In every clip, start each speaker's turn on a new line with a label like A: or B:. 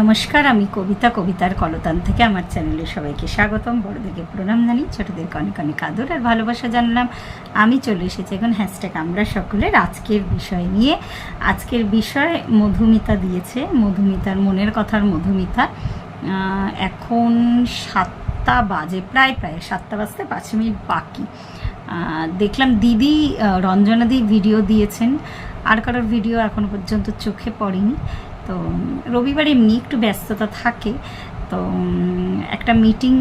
A: নমস্কার, আমি কবিতা, কবিতার কলতান থেকে আমার চ্যানেলে সবাইকে স্বাগতম। বড়দেরকে প্রণাম জানি ছোটদেরকে অনেক অনেক আদর আর ভালোবাসা জানলাম। আমি চলে এসেছি এখন হ্যাশট্যাগ আমরা সকলের আজকের বিষয় নিয়ে। আজকের বিষয় মধুমিতা দিয়েছে, মধুমিতার মনের কথার মধুমিতা। এখন সাতটা বাজে, প্রায় প্রায় সাতটা বাজতে পাঁচ মিনিট বাকি। দেখলাম দিদি রঞ্জনাদি ভিডিও দিয়েছেন। আর কারোর ভিডিও এখনও পর্যন্ত চোখে পড়েনি। তো, রবিবার এমনি একটু ব্যস্ততা থাকে। তো, একটা মিটিং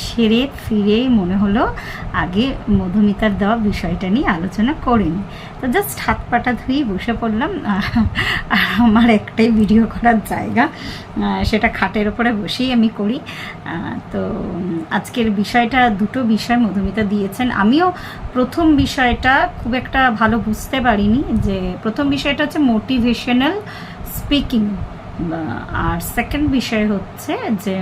A: সেরে ফিরে মনে হলো আগে মধুমিতার দেওয়া বিষয়টা নিয়ে আলোচনা করিনি তো জাস্ট হাত পাটা ধুয়েই বসে পড়লাম। আমার একটাই ভিডিও করার জায়গা সেটা খাটের ওপরে বসেই আমি করি। তো, আজকের বিষয়টা, দুটো বিষয় মধুমিতা দিয়েছেন। আমিও প্রথম বিষয়টা খুব একটা ভালো বুঝতে পারিনি যে, প্রথম বিষয়টা হচ্ছে মোটিভেশনাল স্পিকিং আর সেকেন্ড বিষয় হচ্ছে যে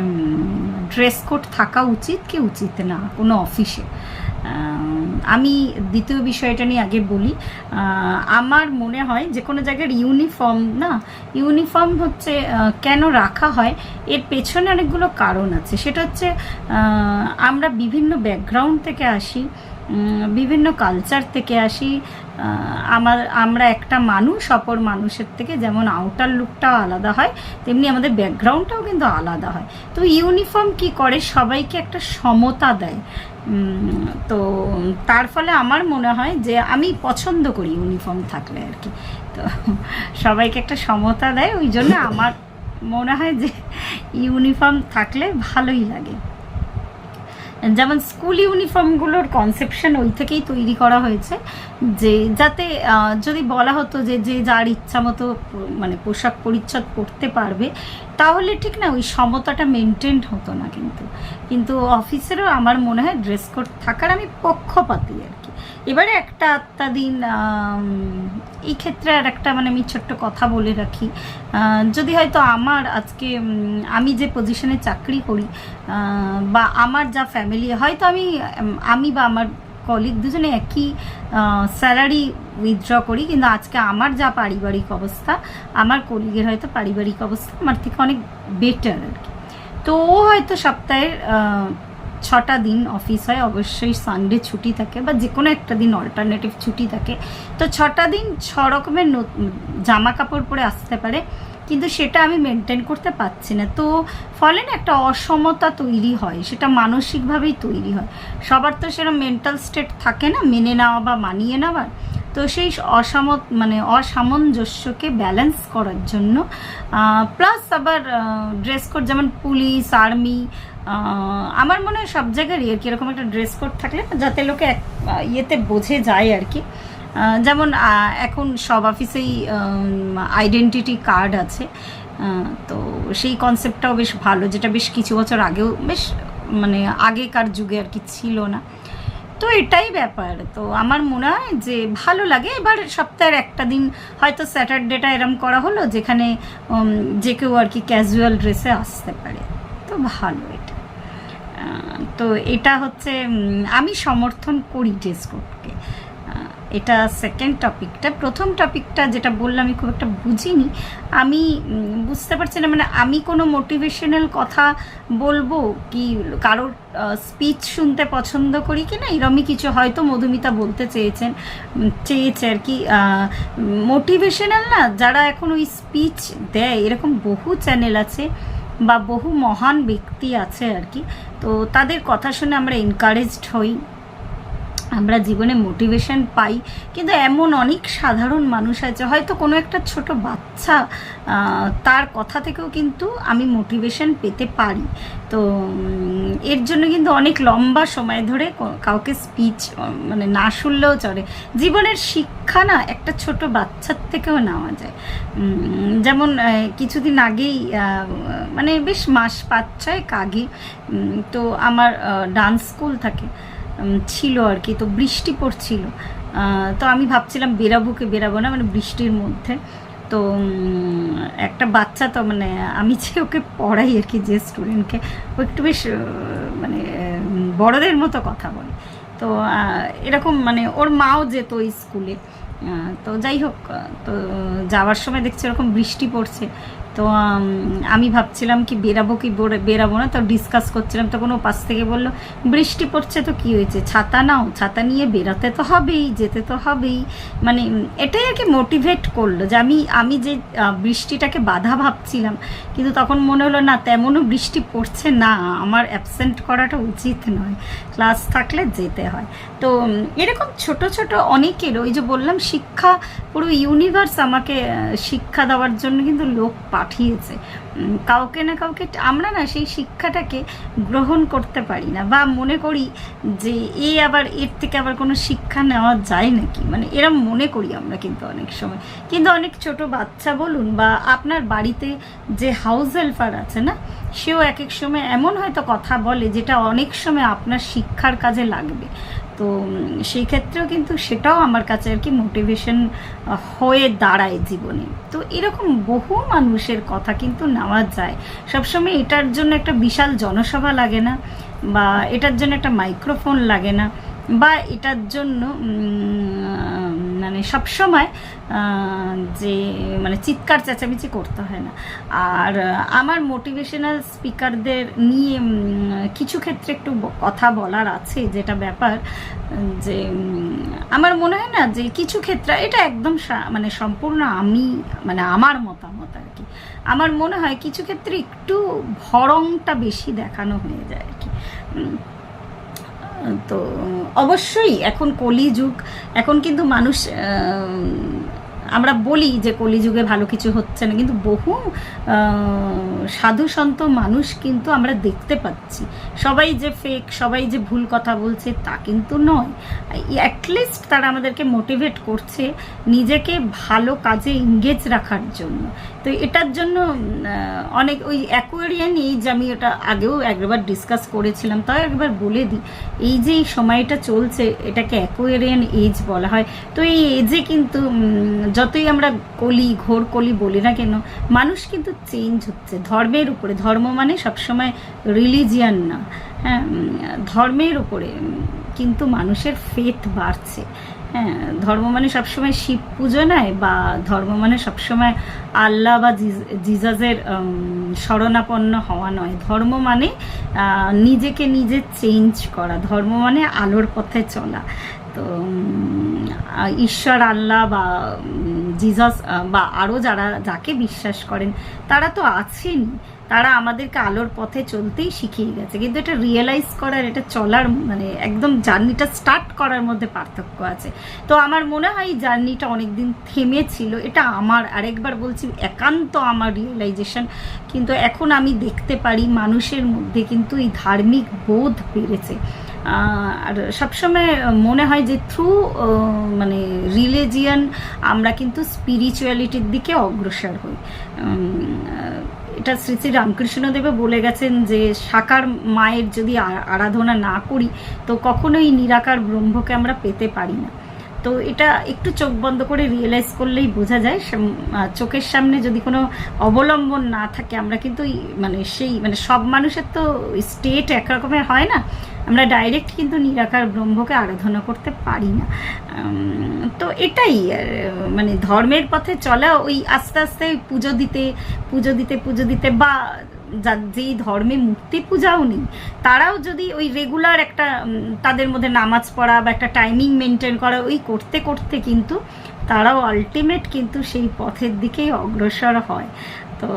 A: ড্রেস কোড থাকা উচিত কি উচিত না, কোনো অফিসে আমি দ্বিতীয় বিষয়টা নিয়ে আগে বলি। আমার মনে হয় যে কোনো জায়গার ইউনিফর্ম না, ইউনিফর্ম হচ্ছে কেন রাখা হয়, এর পেছনে অনেকগুলো কারণ আছে। সেটা হচ্ছে আমরা বিভিন্ন ব্যাকগ্রাউন্ড থেকে আসি বিভিন্ন কালচার থেকে আসি আমার, আমরা একটা মানুষ, অপর মানুষের থেকে যেমন আউটার লুকটাও আলাদা হয়, তেমনি আমাদের ব্যাকগ্রাউন্ডটাও কিন্তু আলাদা হয়। তো ইউনিফর্ম কি করে সবাইকে একটা সমতা দেয়? তো তার ফলে আমার মনে হয় যে আমি পছন্দ করি ইউনিফর্ম থাকলে আর কি। তো সবাইকে একটা সমতা দেয় ওই জন্য আমার মনে হয় যে ইউনিফর্ম থাকলে ভালোই লাগে। যেমন স্কুল ইউনিফর্মগুলোর কনসেপশন ওই থেকেই তৈরি করা হয়েছে যে যাতে যদি বলা হতো যে যে যার ইচ্ছা মতো মানে পোশাক পরিচ্ছদ পরতে পারবে তাহলে ঠিক না, ওই সমতাটা মেনটেন হতো না কিন্তু। কিন্তু অফিসেরও আমার মনে হয় ড্রেস কোড থাকার আমি পক্ষপাতি আর কি। এবারে একটা আত্মা দিন এই ক্ষেত্রে আর একটা মানে আমি ছোট্ট কথা বলে রাখি। যদি হয়তো আমার আজকে আমি যে পজিশনে চাকরি করি বা আমার যা ফ্যামিলি হয়তো আমি আমি বা আমার কলিগ দুজনে একই স্যালারি উইথড্র করি, কিন্তু আজকে আমার যা পারিবারিক অবস্থা, আমার কলিগের হয়তো পারিবারিক অবস্থা আমার থেকে অনেক বেটার আর কি। তো ও হয়তো সপ্তাহের ছটা দিন অফিস হয়, অবশ্যই সানডে ছুটি থাকে বা যে কোনো একটা দিন অল্টারনেটিভ ছুটি থাকে। তো ছটা দিন ছ রকমের জামা কাপড় পরে আসতে পারে কিন্তু সেটা আমি মেনটেন করতে পারছি না। তো ফলে না একটা অসমতা তৈরি হয়, সেটা মানসিকভাবেই তৈরি হয়। সবার তো সেরকম মেন্টাল স্টেট থাকে না, মেনে নেওয়া বা মানিয়ে নেওয়ার। তো সেই অসাম মানে অসামঞ্জস্যকে ব্যালেন্স করার জন্য প্লাস আবার ড্রেস কোড যেমন পুলিশ আর্মি আমার মনে হয় সব জায়গারই আর কি এরকম একটা ড্রেস কোড থাকলে যাতে লোকে এক ইয়েতে বোঝে যায় আর কি। যেমন এখন সব অফিসেই আইডেন্টিটি কার্ড আছে। তো সেই কনসেপ্টটাও বেশ ভালো, যেটা বেশ কিছু বছর আগেও, বেশ মানে আগেকার যুগে আর কি ছিল না। তো এটাই ব্যাপার। তো আমার মনে হয় যে ভালো লাগে। এবার সপ্তাহের একটা দিন, হয়তো স্যাটারডেটা এরম করা হলো, যেখানে যে কেউ আর কি ক্যাজুয়াল ড্রেসে আসতে পারে। তো ভালো এটা। তো এটা হচ্ছে আমি সমর্থন করি ড্রেস কোডকে এটা সেকেন্ড টপিকটা প্রথম টপিকটা যেটা বললাম আমি খুব একটা বুঝিনি, আমি বুঝতে পারছি না মানে আমি কোনো মোটিভেশনাল কথা বলব কি কারোর স্পিচ শুনতে পছন্দ করি কি না? এরমই কিছু হয়তো মধুমিতা বলতে চেয়েছেন চেয়েছে আর কি মোটিভেশনাল না, যারা এখন ওই স্পিচ দেয়, এরকম বহু চ্যানেল আছে বা বহু মহান ব্যক্তি আছে আর কি। তো তাদের কথা শুনে আমরা এনকারেজড হই। আমরা জীবনে মোটিভেশন পাই, কিন্তু এমন অনেক সাধারণ মানুষ আছে, হয়তো কোনো একটা ছোট বাচ্চা তার কথা থেকেও কিন্তু আমি মোটিভেশন পেতে পারি। তো এর জন্য কিন্তু অনেক লম্বা সময় ধরে কাউকে স্পিচ মানে না শুনলেও চলে। জীবনের শিক্ষা না একটা ছোট বাচ্চার থেকেও নেওয়া যায়। যেমন কিছুদিন আগেই মানে বেশ মাস পাঁচ ছয়েক আগে তো আমার ডান্স স্কুল থাকে। ছিল আর কি, তো বৃষ্টি পড়ছিল। তো আমি ভাবছিলাম বেরাবো বেরাবো না মানে বৃষ্টির মধ্যে। তো একটা বাচ্চা তো মানে আমি যে ওকে পড়াই আর কি, যে স্টুডেন্টকে, ও একটু বেশ মানে বড়দের মতো কথা বলে। তো এরকম মানে ওর মাও যেত ওই স্কুলে। তো যাই হোক তো যাওয়ার সময় দেখছি ওরকম বৃষ্টি পড়ছে। তো, আমি ভাবছিলাম কি বেরাবো কি বেরো- বেরাবো না, তো ডিসকাস করছিলাম, তখন ও পাশ থেকে বলল, বৃষ্টি পড়ছে তো কি হয়েছে? ছাতা নাও, ছাতা নিয়ে বেরাতে তো হবেই, যেতে তো হবেই। মানে এটাই আর কি মোটিভেট করল যে আমি আমি যে বৃষ্টিটাকে বাধা ভাবছিলাম, কিন্তু তখন মনে হলো, না, তেমনও বৃষ্টি পড়ছে না, আমার অ্যাবসেন্ট করাটা উচিত নয় ক্লাস থাকলে যেতে হয়। তো এরকম ছোট ছোট অনেকের, ওই যে বললাম, শিক্ষা পুরো ইউনিভার্স আমাকে শিক্ষা দেওয়ার জন্য কিন্তু লোক পাঠিয়েছে। কাউকে না কাউকে আমরা না সেই শিক্ষাটাকে গ্রহণ করতে পারি না বা মনে করি যে এ আবার এর থেকে আবার কোনো শিক্ষা নেওয়া যায় নাকি? মানে এরম মনে করি আমরা কিন্তু অনেক সময়। কিন্তু অনেক ছোট বাচ্চা বলুন বা আপনার বাড়িতে যে হাউস হেল্পার আছে না, সেও এক এক সময় এমন হয়তো কথা বলে যেটা অনেক সময় আপনার শিক্ষার কাজে লাগবে। তো সেই ক্ষেত্রেও কিন্তু সেটাও আমার কাছে আর কি মোটিভেশন হয়ে দাঁড়ায় জীবনে। তো এরকম বহু মানুষের কথা কিন্তু নেওয়া যায়। সবসময় এটার জন্য একটা বিশাল জনসভা লাগে না, বা এটার জন্য একটা মাইক্রোফোন লাগে না, বা এটার জন্য মানে সবসময় যে মানে চিৎকার চেঁচামেচি করতে হয় না। আর আমার মোটিভেশনাল স্পিকারদের নিয়ে কিছু ক্ষেত্রে একটু কথা বলার আছে যেটা ব্যাপার, যে আমার মনে হয় না যে, কিছু ক্ষেত্রে, এটা একদম মানে সম্পূর্ণ আমি মানে আমার মতামত আর কি। আমার মনে হয় কিছু ক্ষেত্রে একটু ভরংটা বেশি দেখানো হয়ে যায় আর কি। তো, অবশ্যই এখন কলিযুগ, এখন কিন্তু মানুষ আমরা বলি যে কলিযুগে ভালো কিছু হচ্ছে না, কিন্তু বহু সাধু সন্ত মানুষ কিন্তু আমরা দেখতে পাচ্ছি। সবাই যে ফেক সবাই যে ভুল কথা বলছে, তা কিন্তু নয়। অ্যাটলিস্ট তারা আমাদেরকে মোটিভেট করছে নিজেকে ভালো কাজে এঙ্গেজ রাখার জন্য। তো এটার জন্য অনেক ওই অ্যাকোয়ারিয়ান এজ আমি ওটা আগেও একবার ডিসকাস করেছিলাম, তাও একবার বলে দিই। এই যে এই সময়টা চলছে, এটাকে অ্যাকোয়ারিয়ান এজ বলা হয়। তো এই এজে কিন্তু যতই আমরা কলি, ঘোর কলি বলি না কেন, মানুষ কিন্তু চেঞ্জ হচ্ছে। ধর্মের উপরে, ধর্ম মানে সবসময় রিলিজিয়ান না। হ্যাঁ ধর্মের উপরে কিন্তু মানুষের ফেথ বাড়ছে। হ্যাঁ ধর্ম মানে সবসময় শিব পুজো নয় বা ধর্ম মানে সবসময় আল্লাহ বা জিজাজের শরণাপন্ন হওয়া নয়। ধর্ম মানে নিজেকে নিজে চেঞ্জ করা। ধর্ম মানে আলোর পথে চলা। তো ঈশ্বর, আল্লাহ বা জিজাস বা আরও যারা যাকে বিশ্বাস করেন, তারা তো আছেনই তারা আমাদেরকে আলোর পথে চলতেই শিখিয়ে গেছে। কিন্তু এটা রিয়েলাইজ করার, এটা চলার মানে একদম জার্নিটা স্টার্ট করার মধ্যে পার্থক্য আছে। তো আমার মনে হয় এই জার্নিটা অনেকদিন থেমেছিল। এটা আমার, আরেকবার বলছি, একান্ত আমার রিয়েলাইজেশন কিন্তু এখন আমি দেখতে পারি মানুষের মধ্যে কিন্তু এই ধার্মিক বোধ বেড়েছে। আর সবসময় মনে হয় যে থ্রু মানে রিলিজিয়ান আমরা কিন্তু স্পিরিচুয়ালিটির দিকে অগ্রসর হই। এটা শ্রী শ্রী রামকৃষ্ণদেবে বলে গেছেন যে সাকার মায়ের যদি আরাধনা না করি, তো কখনোই নিরাকার ব্রহ্মকে আমরা পেতে পারি না। তো এটা একটু চোখ বন্ধ করে রিয়েলাইজ করলেই বোঝা যায় চোখের সামনে যদি কোনো অবলম্বন না থাকে, আমরা কিন্তু মানে সেই মানে সব মানুষের তো স্টেট একরকমের হয় না। আমরা ডাইরেক্ট কিন্তু নিরাকার ব্রহ্মকে আরাধনা করতে পারি না। তো এটাই আর, মানে ধর্মের পথে চলা ওই আস্তে আস্তে পুজো দিতে পুজো দিতে পুজো দিতে বা যা- যেই ধর্মে মূর্তি পূজাও নেই তারাও যদি ওই রেগুলার একটা তাদের মধ্যে নামাজ পড়া বা একটা টাইমিং মেনটেন করা ওই করতে করতে কিন্তু তারাও আলটিমেট কিন্তু সেই পথের দিকেই অগ্রসর হয়। তো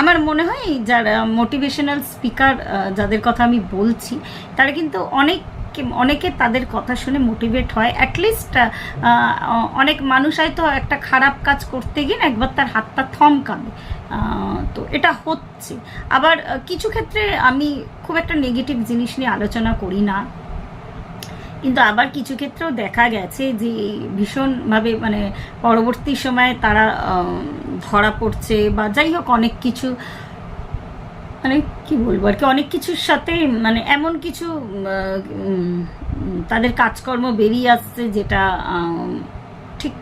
A: আমার মনে হয় যারা মোটিভেশনাল স্পিকার যাদের কথা আমি বলছি, তারা কিন্তু অনেক অনেকে তাদের কথা শুনে মোটিভেট হয়। অ্যাটলিস্ট অনেক মানুষ হয়তো একটা খারাপ কাজ করতে গিয়ে না একবার তার হাত পা থমকাবে তো এটা হচ্ছে। আবার কিছু ক্ষেত্রে আমি খুব একটা নেগেটিভ জিনিস নিয়ে আলোচনা করি না। কিন্তু আবার কিছু ক্ষেত্রেও দেখা গেছে যে ভীষণভাবে মানে পরবর্তী সময়ে তারা ধরা পড়ছে বা যাই হোক অনেক কিছু মানে কি বলব আর কি, অনেক কিছুর সাথে মানে এমন কিছু তাদের কাজকর্ম বেরিয়ে আসছে যেটা ঠিক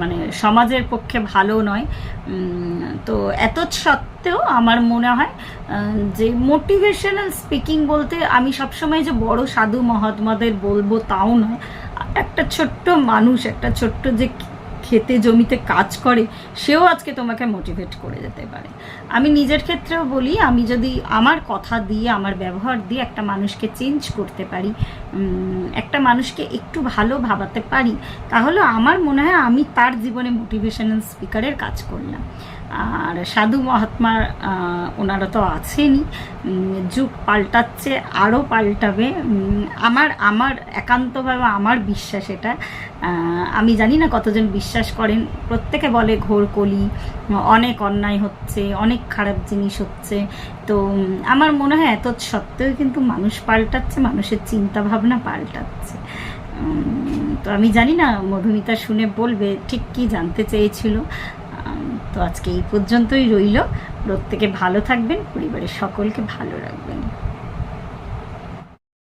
A: মানে সমাজের পক্ষে ভালো নয়। তো এত সত্ত্বেও আমার মনে হয় যে মোটিভেশনাল স্পিকিং বলতে আমি সবসময় যে বড় সাধু মহাত্মাদের বলব তাও নয়। একটা ছোট্ট মানুষ, একটা ছোট্ট যে খেতে, জমিতে কাজ করে, সেও আজকে তোমাকে মোটিভেট করে যেতে পারে। আমি নিজের ক্ষেত্রেও বলি, আমি যদি আমার কথা দিয়ে, আমার ব্যবহার দিয়ে একটা মানুষকে চেঞ্জ করতে পারি একটা মানুষকে একটু ভালো ভাবাতে পারি, তাহলে আমার মনে হয় আমি তার জীবনে মোটিভেশনাল স্পিকারের কাজ করলাম। আর সাধু মহাত্মার ওনারা তো আছেনই। যুগ পাল্টাচ্ছে আরও পাল্টাবে। আমার আমার একান্তভাবে আমার বিশ্বাস এটা। আমি জানি না কতজন বিশ্বাস করেন। প্রত্যেকে বলে ঘোর কলি, অনেক অন্যায় হচ্ছে, অনেক খারাপ জিনিস হচ্ছে। তো আমার মনে হয় এত সত্ত্বেও কিন্তু মানুষ পাল্টাচ্ছে, মানুষের চিন্তা ভাবনা পাল্টাচ্ছে তো আমি জানি না, মধুমিতা শুনে বলবে, ঠিক কি জানতে চেয়েছিল। তো আজকে এই পর্যন্তই রইল। প্রত্যেকে ভালো থাকবেন পরিবারের সকলকে ভালো রাখবেন।